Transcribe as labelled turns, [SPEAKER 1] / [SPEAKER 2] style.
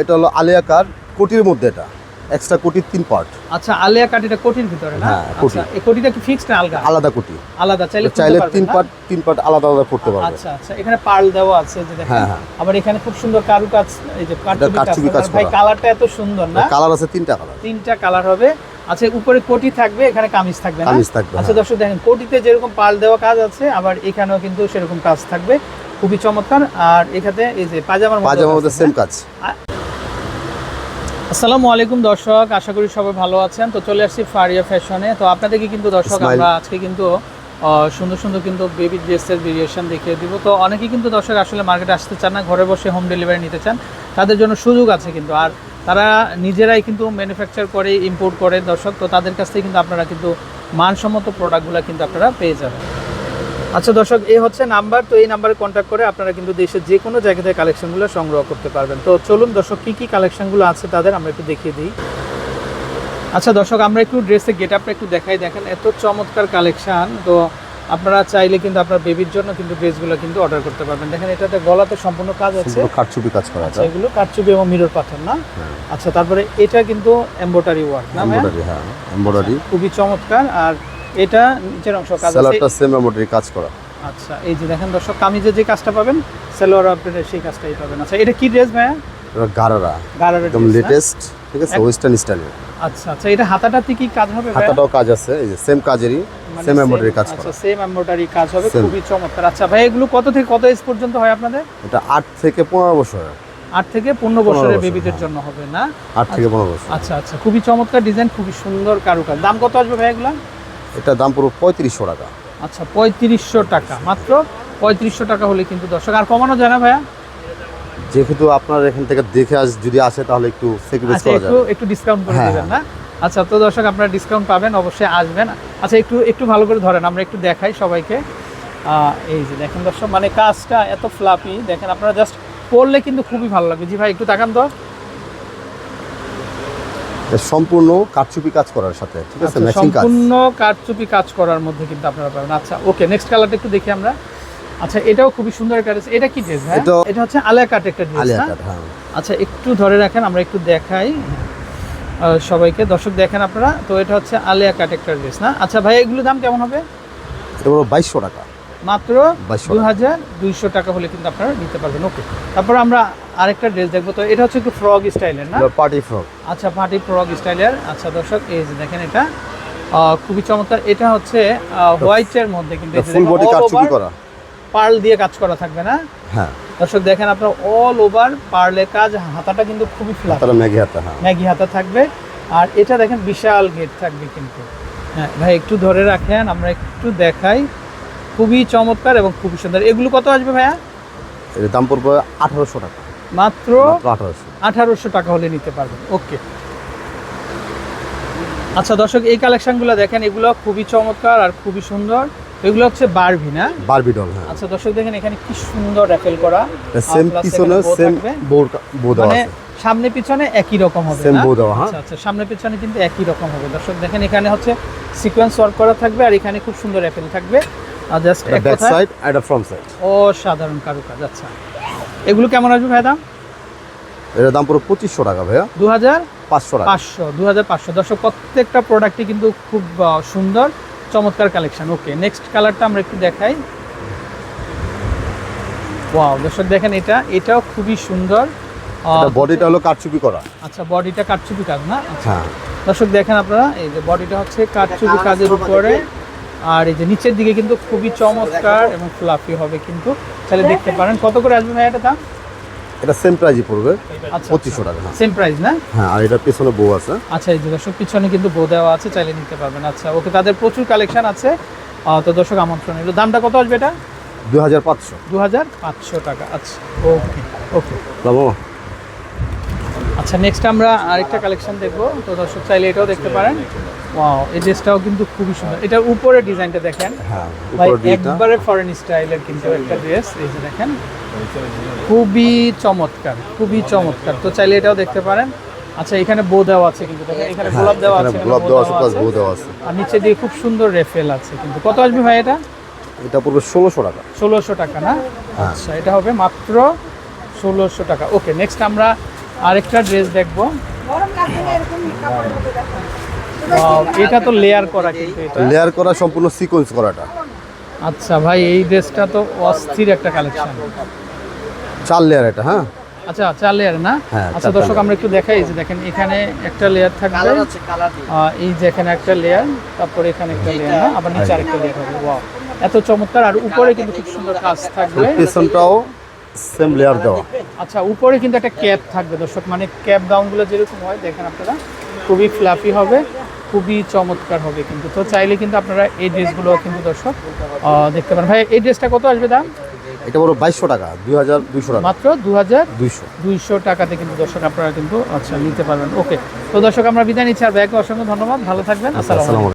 [SPEAKER 1] এটা হলো আলিয়া কার কোটির মধ্যে এটা। এক্সট্রা কোটির তিন পার্ট
[SPEAKER 2] আচ্ছা আলিয়া কাটিটা কোটির ভিতরে না?
[SPEAKER 1] হ্যাঁ, কোটি।
[SPEAKER 2] আচ্ছা এই কোটিটা কি ফিক্সড না আলগা?
[SPEAKER 1] আলাদা কোটি।
[SPEAKER 2] আলাদা চাইলে
[SPEAKER 1] চাইলে তিন পার্ট তিন পার্ট আলাদা আলাদা করতে পারবে।
[SPEAKER 2] আচ্ছা আচ্ছা এখানে পার্ল দেওয়া আছে যে দেখেন।
[SPEAKER 1] হ্যাঁ, হ্যাঁ।
[SPEAKER 2] আবার এখানে খুব সুন্দর কারুকাজ এই যে কারচুপি কাজ
[SPEAKER 1] কাজ
[SPEAKER 2] ভাই কালারটা এত সুন্দর না?
[SPEAKER 1] কালার আছে তিনটা কালার
[SPEAKER 2] তিনটা কালার হবে। আচ্ছা উপরে কোটি থাকবে এখানে কামিজ থাকবে না?
[SPEAKER 1] কামিজ থাকবে,
[SPEAKER 2] আচ্ছা
[SPEAKER 1] হ্যাঁ।
[SPEAKER 2] দর্শক দেখেন কোটিতে যেরকম পাল দেওয়া কাজ আছে আবার এখানেও কিন্তু সেরকম কাজ থাকবে। খুবই চমৎকার। আর এখানে এই যে পাজামার মধ্যে
[SPEAKER 1] পাজামার মধ্যে সেম? কাজ।
[SPEAKER 2] আসসালামু আলাইকুম দর্শক আশা করি সবাই ভালো আছেন। তো চলে আসছি ফারিয়া ফ্যাশনে। তো আপনাদেরকে কিন্তু দর্শক আমরা আজকে কিন্তু সুন্দর সুন্দর কিন্তু বেবি ড্রেসের ভেরিয়েশন দেখিয়ে দিব। তো অনেকেই কিন্তু দর্শক আসলে মার্কেটে আসতে চান না ঘরে বসে হোম ডেলিভারি নিতে চান। তাদের জন্য সুযোগ আছে কিন্তু। আর তারা নিজেরাই কিন্তু ম্যানুফ্যাকচার করে ইম্পোর্ট করে দর্শক। তো তাদের কাছ থেকে কিন্তু আপনারা কিন্তু মানসম্মত প্রোডাক্টগুলো কিন্তু আপনারা পেয়ে যাবেন। আচ্ছা দর্শক এই হচ্ছে নাম্বার। তো এই নাম্বারে কন্ট্যাক্ট করে আপনারা কিন্তু দেশের যে কোনো জায়গা থেকে কালেকশনগুলো সংগ্রহ করতে পারবেন। তো চলুন দর্শক কী কী কালেকশনগুলো আছে তাদের আমরা একটু দেখিয়ে দিই। আচ্ছা দর্শক আমরা একটু ড্রেসের গেট আপটা একটু দেখাই। দেখেন এত চমৎকার কালেকশন তো আপনারা চাইলে কিন্তু আপনার বেবির জন্য কিন্তু ড্রেসগুলো কিন্তু অর্ডার করতে পারবেন। দেখেন এটাতে গলাতে সম্পূর্ণ কাজ আছে।
[SPEAKER 1] কারচুপি কাজ করা
[SPEAKER 2] আছে এগুলো কারচুপি এবং মিরর পাথর না?
[SPEAKER 1] হ্যাঁ।
[SPEAKER 2] আচ্ছা তারপরে এটা কিন্তু এমব্রয়ডারি ওয়ার্ক না
[SPEAKER 1] হ্যাঁ এমব্রয়ডারি
[SPEAKER 2] খুবই চমৎকার। আর এটা নিচের অংশ কাজ
[SPEAKER 1] স্যালাডটা সেম এমব্রয়ডারি কাজ করা।
[SPEAKER 2] আচ্ছা এই যে দেখেন দর্শক কামিজের যে কাজটা পাবেন সেলোয়ার আপডেটের সেই কাজটাই পাবেন। আচ্ছা এটা কি ড্রেস ভাইয়া?
[SPEAKER 1] এটা গারারা।
[SPEAKER 2] গারারের
[SPEAKER 1] একদম লেটেস্ট ঠিক আছে? ওয়েস্টার্ন স্টাইলের
[SPEAKER 2] আচ্ছা আচ্ছা এটা হাতাটাতে কি কাজ হবে?
[SPEAKER 1] হাতাটাও কাজ আছে এই যে সেম কাজেরই
[SPEAKER 2] মানে
[SPEAKER 1] সেম
[SPEAKER 2] same-
[SPEAKER 1] এমব্রয়ডারি কাজ
[SPEAKER 2] আচ্ছা
[SPEAKER 1] করা
[SPEAKER 2] সেম এমব্রয়ডারি কাজ হবে খুবই চমৎকার। আচ্ছা ভাই এগুলো কত থেকে কত এজ পর্যন্ত হয় আপনাদের?
[SPEAKER 1] এটা আট থেকে পনেরো বছর।
[SPEAKER 2] আট থেকে পনেরো বছরের বেবিদের
[SPEAKER 1] হ্যাঁ।
[SPEAKER 2] জন্য হবে না?
[SPEAKER 1] আট থেকে পনেরো বছর।
[SPEAKER 2] আচ্ছা আচ্ছা খুবই চমৎকার ডিজাইন খুবই সুন্দর কারুকাজ। দাম কত আসবে ভাই এগুলা?
[SPEAKER 1] এটা দাম পুরো পঁয়ত্রিশশো টাকা।
[SPEAKER 2] আচ্ছা পঁয়ত্রিশশো টাকা। মাত্র পঁয়ত্রিশশো টাকা হলে কিন্তু দর্শক আর কমানো যায় না ভাইয়া?
[SPEAKER 1] যেহেতু আপনার এখান থেকে দেখে আস যদি আসে তাহলে একটু
[SPEAKER 2] আচ্ছা
[SPEAKER 1] করা
[SPEAKER 2] একটু
[SPEAKER 1] যাবে।
[SPEAKER 2] একটু ডিসকাউন্ট করে
[SPEAKER 1] হ্যাঁ,
[SPEAKER 2] দেবেন না? আচ্ছা তো দর্শক আপনারা ডিসকাউন্ট পাবেন অবশ্যই আসবেন। আচ্ছা একটু একটু ভালো করে ধরেন আমরা একটু দেখাই সবাইকে। এই যে দেখেন দর্শক মানে কাজটা এত ফ্লাপি দেখেন আপনারা জাস্ট পড়লে কিন্তু খুবই ভালো লাগবে। জি ভাই একটু তাকান তো।
[SPEAKER 1] সম্পূর্ণ কারচুপি কাজ করার সাথে ঠিক আছে?
[SPEAKER 2] আচ্ছা,
[SPEAKER 1] ম্যাচিং কাজ।
[SPEAKER 2] সম্পূর্ণ কারচুপি কাজ করার মধ্যে কিন্তু আপনারা পাবেন। আচ্ছা ওকে নেক্সট কালারটা একটু দেখি আমরা। আচ্ছা এটাও খুবই সুন্দর dress। এটা কি ড্রেস ভাই?
[SPEAKER 1] এটা-
[SPEAKER 2] এটা হচ্ছে আলিয়া কাট একটা ড্রেস
[SPEAKER 1] আলিয়া কাট হ্যাঁ।
[SPEAKER 2] আচ্ছা একটু ধরে রাখেন আমরা একটু দেখাই সবাইকে। দর্শক দেখেন আপনারা। তো এটা হচ্ছে আলিয়া কাট একটা ড্রেস না? আচ্ছা ভাই এগুলো দাম কেমন হবে?
[SPEAKER 1] এটা হলো বাইশশো টাকা।
[SPEAKER 2] মাত্র দু হাজার দুইশো টাকা হলে কিন্তু আপনারা নিতে পারবেন। ওকে তারপর আমরা আরেকটা ড্রেস দেখব। তো এটা হচ্ছে একটু ফ্রগ স্টাইলের না?
[SPEAKER 1] পার্টি ফ্রক
[SPEAKER 2] আচ্ছা পার্টি ফ্রগ স্টাইলের আচ্ছা দর্শক এই যে দেখেন এটা খুবই চমৎকার। এটা হচ্ছে হোয়াইটের মধ্যে কিন্তু
[SPEAKER 1] ফুল বডি কারচুপি করা।
[SPEAKER 2] পার্ল দিয়ে কাজ করা থাকবে না?
[SPEAKER 1] হ্যাঁ।
[SPEAKER 2] দর্শক দেখেন আপনার অল ওভার পার্লের কাজ। হাতাটা কিন্তু খুবই ফ্ল্যাট
[SPEAKER 1] তারা ম্যাগি হাতা হ্যাঁ।
[SPEAKER 2] ম্যাগি হাতা থাকবে। আর এটা দেখেন বিশাল গেট থাকবে কিন্তু। হ্যাঁ ভাই একটু ধরে রাখেন আমরা একটু দেখাই। খুবই চমৎকার এবং খুবই সুন্দর। এগুলো কত আসবে ভাইয়া?
[SPEAKER 1] এর দাম পড়বে আঠারোশো টাকা।
[SPEAKER 2] মাত্র
[SPEAKER 1] আঠারোশো।
[SPEAKER 2] আঠারোশো টাকা হলে নিতে পারবেন। ওকে। আচ্ছা দর্শক এই কালেকশনগুলো দেখেন এগুলো খুবই চমৎকার আর খুবই সুন্দর। এগুলো হচ্ছে বারভি না?
[SPEAKER 1] বারবি ডল হ্যাঁ।
[SPEAKER 2] আচ্ছা দর্শক দেখেন এখানে কি সুন্দর র্যাফেল করা।
[SPEAKER 1] সেম পিছনে সেম
[SPEAKER 2] থাকবে।
[SPEAKER 1] বোর বোর
[SPEAKER 2] মানে
[SPEAKER 1] আছে।
[SPEAKER 2] সামনে পিছনে একই রকম হবে
[SPEAKER 1] bow দেওয়া, হ্যাঁ।
[SPEAKER 2] আচ্ছা আচ্ছা সামনে পিছনে কিন্তু একই রকম হবে। দর্শক দেখেন এখানে হচ্ছে সিকোয়েন্স ওয়ার্ক করা থাকবে আর এখানে খুব সুন্দর অ্যাপেল থাকবে। আর জাস্ট
[SPEAKER 1] ব্যাক সাইড এটা ফ্রন্ট সাইড
[SPEAKER 2] অসাধারণ কারুকাজ আচ্ছা। এগুলো কেমন আসবে ভাই দাম?
[SPEAKER 1] এর দাম পুরো পঁচিশশো টাকা ভাইয়া।
[SPEAKER 2] দু হাজার
[SPEAKER 1] পাঁচশো টাকা।
[SPEAKER 2] পাঁচশো দু হাজার পাঁচশো। দর্শক প্রত্যেকটা প্রোডাক্টই কিন্তু খুব সুন্দর চমৎকার কালেকশন ওকে নেক্সট কালারটা আমরা একটু দেখাই। ওয়াও দর্শক দেখেন এটা এটাও খুবই সুন্দর।
[SPEAKER 1] বডিটা হলো কারচুপি করা।
[SPEAKER 2] আচ্ছা বডিটা কাটচুপি কাজ না? আচ্ছা।
[SPEAKER 1] হ্যাঁ।
[SPEAKER 2] দর্শক দেখেন আপনারা এই যে বডিটা হচ্ছে কাঠচুপি কাজের উপরে। আর এই যে নিচের দিকে কিন্তু খুবই চমৎকার এবং ফ্লাফি হবে কিন্তু। তাহলে দেখতে পারেন কত করে আসবে ভাই এটা দাম?
[SPEAKER 1] এটা সেম প্রাইজই পড়বে
[SPEAKER 2] আচ্ছা।
[SPEAKER 1] পঁচিশশো টাকা হ্যাঁ।
[SPEAKER 2] সেম প্রাইস না?
[SPEAKER 1] হ্যাঁ আর এটার পেছনে বউ আছে।
[SPEAKER 2] আচ্ছা এই যে দর্শক পিছনে কিন্তু বো দেওয়া আছে চাইলে নিতে পারবেন। আচ্ছা ওকে তাদের প্রচুর কালেকশন আছে। তো দর্শক আমন্ত্রণ এলো দামটা কত আসবে এটা?
[SPEAKER 1] দুই হাজার পাঁচশো।
[SPEAKER 2] দু হাজার পাঁচশো টাকা আচ্ছা ওকে ওকে।
[SPEAKER 1] বাবু
[SPEAKER 2] আচ্ছা নেক্সট আমরা আরেকটা কালেকশন দেখব। তো দর্শক চাইলে এটাও দেখতে পারেন। ওয়াও এই ড্রেসটাও কিন্তু খুবই সুন্দর। এটার উপরে ডিজাইনটা দেখেন।
[SPEAKER 1] হ্যাঁ
[SPEAKER 2] ভাই একবারে ফরেন স্টাইলের কিন্তু একটা ড্রেস এই যে দেখেন। খুবই চমৎকার খুবই চমৎকার। তো চাইলে এটাও দেখতে পারেন। আচ্ছা এখানে বো দেওয়া আছে কিন্তু এখানে
[SPEAKER 1] হ্যাঁ,
[SPEAKER 2] গোলাপ দেওয়া আছে এখানে
[SPEAKER 1] গোলাপ দেওয়া আছে প্লাস। বউ দেওয়া আছে।
[SPEAKER 2] আর নিচে দিয়ে খুব সুন্দর রেফেল আছে কিন্তু। কত আসবে ভাই এটা?
[SPEAKER 1] এটা পড়বে ষোলোশো টাকা।
[SPEAKER 2] ষোলোশো টাকা না?
[SPEAKER 1] হ্যাঁ।
[SPEAKER 2] আচ্ছা এটা হবে মাত্র ষোলোশো টাকা। ওকে নেক্সট আমরা আরেকটা ড্রেস দেখব।
[SPEAKER 3] গরম লাগবে না এরকম কাপড়ের মধ্যে দেখো
[SPEAKER 2] Wow, এটা তো লেয়ার করা কিন্তু
[SPEAKER 1] লেয়ার করা সম্পূর্ণ সিকোয়েন্স করাটা।
[SPEAKER 2] আচ্ছা ভাই এই ড্রেসটা তো অস্থির একটা কালেকশন
[SPEAKER 1] চার লেয়ার এটা হ্যাঁ?
[SPEAKER 2] আচ্ছা চার লেয়ার না?
[SPEAKER 1] হ্যাঁ,
[SPEAKER 2] আচ্ছা দর্শক আমরা একটু দেখাই যে দেখেন এখানে একটা লেয়ার থাকবে। এই যে এখানে একটা লেয়ার তারপরে এখানে একটা লেয়ার না? আবার নিচে আরেকটা লেয়ার হবে ওয়াও এত চমৎকার আর উপরে কিন্তু খুব সুন্দর কাজ থাকবে।
[SPEAKER 1] পেছনটাও সেম লেয়ার দেওয়া।
[SPEAKER 2] আচ্ছা উপরে কিন্তু একটা ক্যাপ থাকবে দর্শক মানে ক্যাপ গাউনগুলো যেরকম হয় দেখেন আপনারা খুবই ফ্লাফি হবে। খুবই চমৎকার হবে কিন্তু। তো চাইলে কিন্তু আপনারা এই ড্রেসগুলো কিন্তু দর্শক দেখতে পারেন। ভাই এই ড্রেসটা কত আসবে দাম?
[SPEAKER 1] এটা বড় বাইশশো টাকা দুই হাজার দুইশো টাকা।
[SPEAKER 2] মাত্র দু হাজার
[SPEAKER 1] দুইশো।
[SPEAKER 2] দুইশো টাকাতে কিন্তু দর্শক আপনারা কিন্তু আচ্ছা নিতে পারবেন। ওকে তো দর্শক আমরা বিদায় নিচ্ছি। আর ব্যাগে অসংখ্য ধন্যবাদ। ভালো থাকবেন।
[SPEAKER 1] আসসালামু